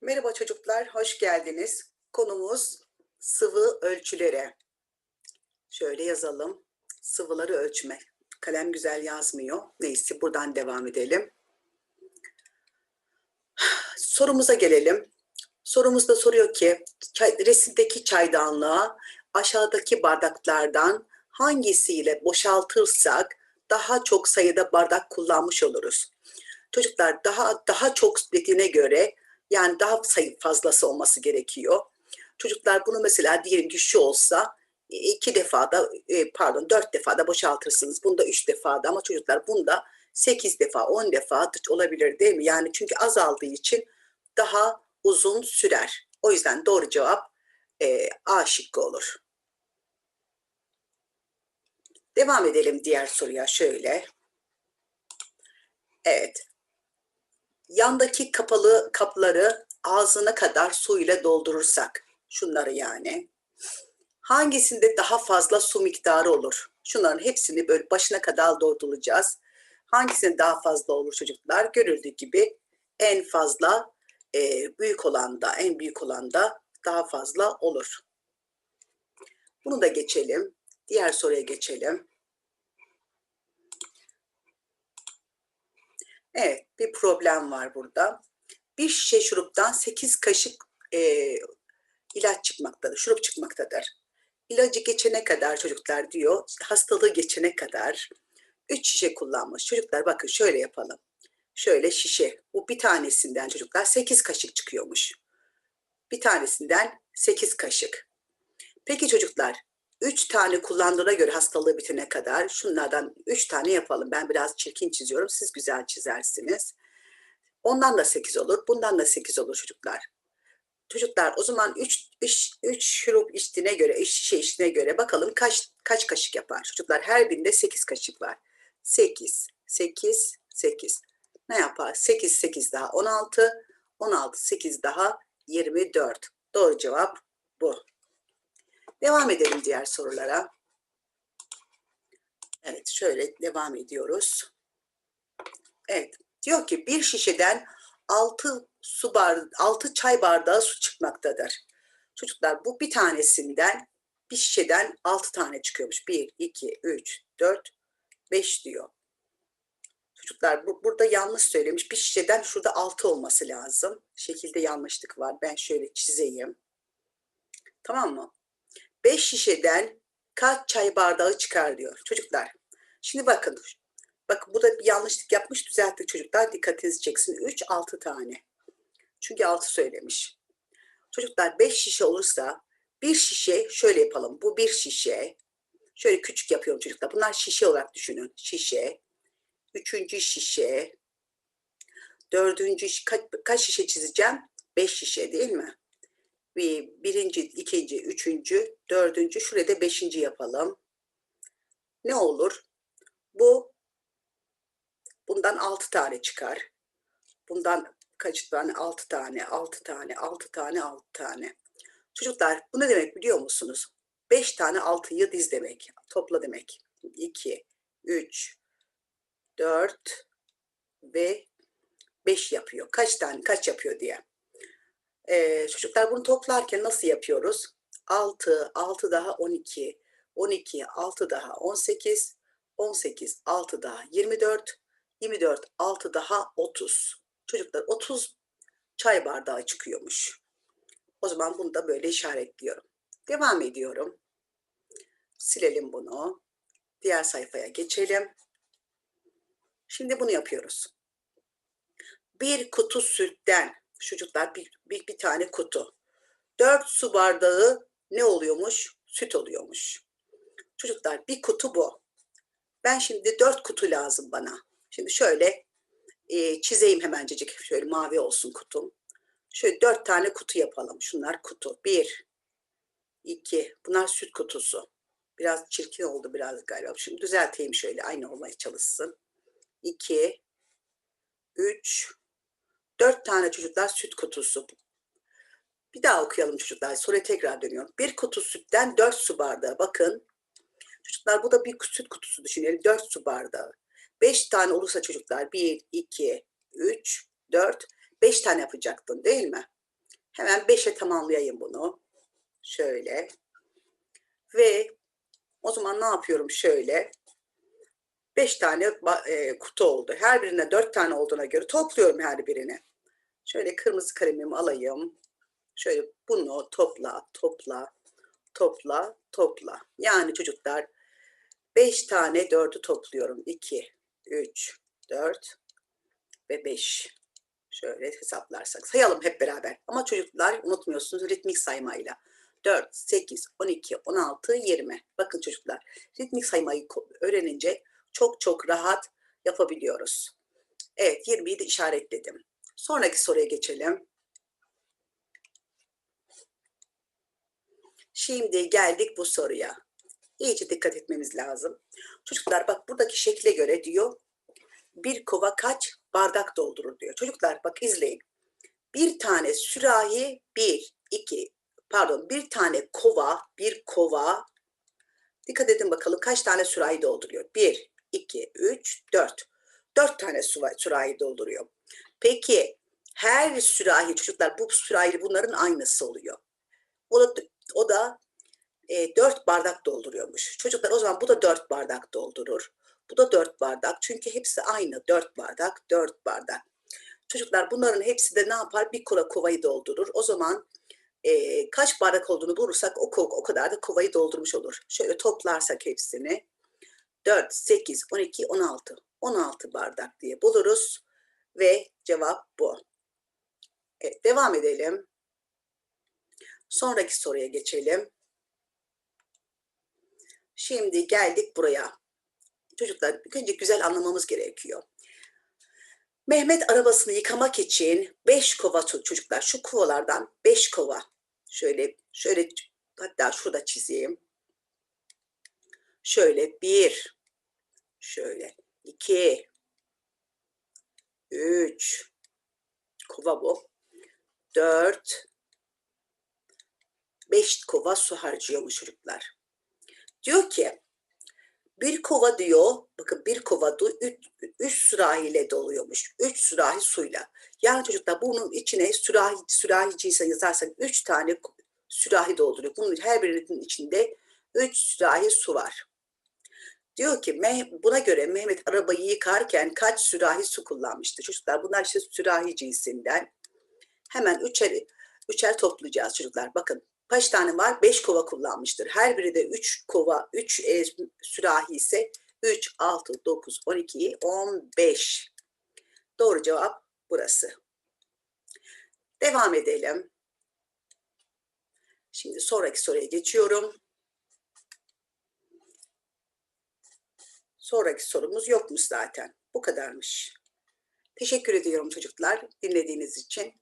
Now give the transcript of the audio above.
Merhaba çocuklar, hoş geldiniz. Konumuz sıvı ölçülere. Şöyle yazalım. Sıvıları ölçme. Kalem güzel yazmıyor. Neyse buradan devam edelim. Sorumuza gelelim. Sorumuzda soruyor ki çay- resimdeki çaydanlığa aşağıdaki bardaklardan hangisiyle boşaltırsak daha çok sayıda bardak kullanmış oluruz. Çocuklar daha daha çok dediğine göre yani daha sayı fazlası olması gerekiyor. Çocuklar bunu mesela diyelim ki şu olsa e, iki defada e, pardon dört defada boşaltırsınız. Bunda üç defada ama çocuklar bunda sekiz defa on defa olabilir değil mi? Yani çünkü azaldığı için daha uzun sürer. O yüzden doğru cevap e, A şıkkı olur. Devam edelim diğer soruya şöyle. Evet. Yandaki kapalı kapları ağzına kadar su ile doldurursak, şunları yani, hangisinde daha fazla su miktarı olur? Şunların hepsini böyle başına kadar dolduracağız. Hangisinde daha fazla olur çocuklar? Görüldüğü gibi en fazla e, büyük olanda, en büyük olanda daha fazla olur. Bunu da geçelim. Diğer soruya geçelim. Evet, bir problem var burada. Bir şişe şuruptan 8 kaşık e, ilaç çıkmaktadır, şurup çıkmaktadır. İlacı geçene kadar çocuklar diyor, hastalığı geçene kadar 3 şişe kullanmış. Çocuklar bakın şöyle yapalım. Şöyle şişe, bu bir tanesinden çocuklar 8 kaşık çıkıyormuş. Bir tanesinden 8 kaşık. Peki çocuklar, 3 tane kullandığına göre hastalığı bitene kadar şunlardan 3 tane yapalım. Ben biraz çirkin çiziyorum, siz güzel çizersiniz. Ondan da 8 olur, bundan da 8 olur çocuklar. Çocuklar o zaman 3 3 3 şurup içtiğine göre, 3 şişe içtiğine göre bakalım kaç kaç kaşık yapar. Çocuklar her birinde 8 kaşık var. 8 8 8. Ne yapar? 8 8 daha 16, 16 8 daha 24. Doğru cevap bu. Devam edelim diğer sorulara. Evet, şöyle devam ediyoruz. Evet, diyor ki bir şişeden 6 su bar 6 çay bardağı su çıkmaktadır. Çocuklar bu bir tanesinden bir şişeden 6 tane çıkıyormuş. 1 2 3 4 5 diyor. Çocuklar bu, burada yanlış söylemiş. Bir şişeden şurada 6 olması lazım. Şekilde yanlışlık var. Ben şöyle çizeyim. Tamam mı? 5 şişeden kaç çay bardağı çıkar diyor. Çocuklar şimdi bakın. Bakın burada bir yanlışlık yapmış düzelttik çocuklar. Dikkatinizi çeksin. 3 6 tane. Çünkü 6 söylemiş. Çocuklar 5 şişe olursa bir şişe şöyle yapalım. Bu bir şişe. Şöyle küçük yapıyorum çocuklar. Bunlar şişe olarak düşünün. Şişe. Üçüncü şişe. Dördüncü kaç, kaç şişe çizeceğim? 5 şişe değil mi? Bir, birinci, ikinci, üçüncü, dördüncü, şurada da beşinci yapalım. Ne olur? Bu bundan altı tane çıkar. Bundan kaç tane? Altı tane, altı tane, altı tane, altı tane. Çocuklar bu ne demek biliyor musunuz? Beş tane altıyı diz demek. Topla demek. İki, üç, dört ve beş yapıyor. Kaç tane, kaç yapıyor diye. Ee, çocuklar bunu toplarken nasıl yapıyoruz? 6, 6 daha 12, 12, 6 daha 18, 18, 6 daha 24, 24, 6 daha 30. Çocuklar 30 çay bardağı çıkıyormuş. O zaman bunu da böyle işaretliyorum. Devam ediyorum. Silelim bunu. Diğer sayfaya geçelim. Şimdi bunu yapıyoruz. Bir kutu sütten çocuklar bir, bir, bir tane kutu. Dört su bardağı ne oluyormuş? Süt oluyormuş. Çocuklar bir kutu bu. Ben şimdi dört kutu lazım bana. Şimdi şöyle e, çizeyim hemencecik. Şöyle mavi olsun kutum. Şöyle dört tane kutu yapalım. Şunlar kutu. Bir, iki. Bunlar süt kutusu. Biraz çirkin oldu biraz galiba. Şimdi düzelteyim şöyle. Aynı olmaya çalışsın. İki, üç, Dört tane çocuklar süt kutusu. Bir daha okuyalım çocuklar. Soruya tekrar dönüyorum. Bir kutu sütten dört su bardağı. Bakın. Çocuklar bu da bir süt kutusu düşünelim. Dört su bardağı. Beş tane olursa çocuklar bir, iki, üç, dört, beş tane yapacaktın değil mi? Hemen 5'e tamamlayayım bunu. Şöyle. Ve o zaman ne yapıyorum şöyle. 5 tane e, kutu oldu. Her birine 4 tane olduğuna göre topluyorum her birini. Şöyle kırmızı kalemimi alayım. Şöyle bunu topla, topla, topla, topla. Yani çocuklar 5 tane 4'ü topluyorum. 2, 3, 4 ve 5. Şöyle hesaplarsak. Sayalım hep beraber. Ama çocuklar unutmuyorsunuz ritmik saymayla. 4, 8, 12, 16, 20. Bakın çocuklar ritmik saymayı öğrenince çok çok rahat yapabiliyoruz. Evet 20'yi de işaretledim. Sonraki soruya geçelim. Şimdi geldik bu soruya. İyice dikkat etmemiz lazım. Çocuklar bak buradaki şekle göre diyor bir kova kaç bardak doldurur diyor. Çocuklar bak izleyin. Bir tane sürahi bir, iki, pardon bir tane kova, bir kova. Dikkat edin bakalım kaç tane sürahi dolduruyor. Bir, iki, üç, dört. Dört tane süva- sürahi dolduruyor. Peki her sürahi çocuklar bu sürahi bunların aynısı oluyor. O da, o da e, 4 bardak dolduruyormuş. Çocuklar o zaman bu da 4 bardak doldurur. Bu da 4 bardak. Çünkü hepsi aynı. 4 bardak, 4 bardak. Çocuklar bunların hepsi de ne yapar? Bir kova kovayı doldurur. O zaman e, kaç bardak olduğunu bulursak o, o kadar da kovayı doldurmuş olur. Şöyle toplarsak hepsini 4, 8, 12, 16. 16 bardak diye buluruz. Ve cevap bu. Evet, devam edelim. Sonraki soruya geçelim. Şimdi geldik buraya. Çocuklar önce güzel anlamamız gerekiyor. Mehmet arabasını yıkamak için 5 kova çocuklar. Şu kovalardan 5 kova. Şöyle şöyle hatta şurada çizeyim. Şöyle bir, şöyle iki, üç, kova bu. Dört, beş kova su harcıyormuş çocuklar. Diyor ki bir kova diyor, bakın bir kova da üç, üç sürahiyle doluyormuş. Üç sürahi suyla. Yani çocuklar bunun içine sürahi, sürahiciyse yazarsak üç tane sürahi dolduruyor. Bunun her birinin içinde üç sürahi su var. Diyor ki "Meh- buna göre Mehmet arabayı yıkarken kaç sürahi su kullanmıştır? Çocuklar bunlar işte sürahi cinsinden. Hemen üçer, üçer toplayacağız çocuklar. Bakın kaç tane var? 5 kova kullanmıştır. Her biri de 3 kova, 3 e, sürahi ise 3, 6, 9, 12, 15. Doğru cevap burası. Devam edelim. Şimdi sonraki soruya geçiyorum. Sonraki sorumuz yokmuş zaten. Bu kadarmış. Teşekkür ediyorum çocuklar dinlediğiniz için.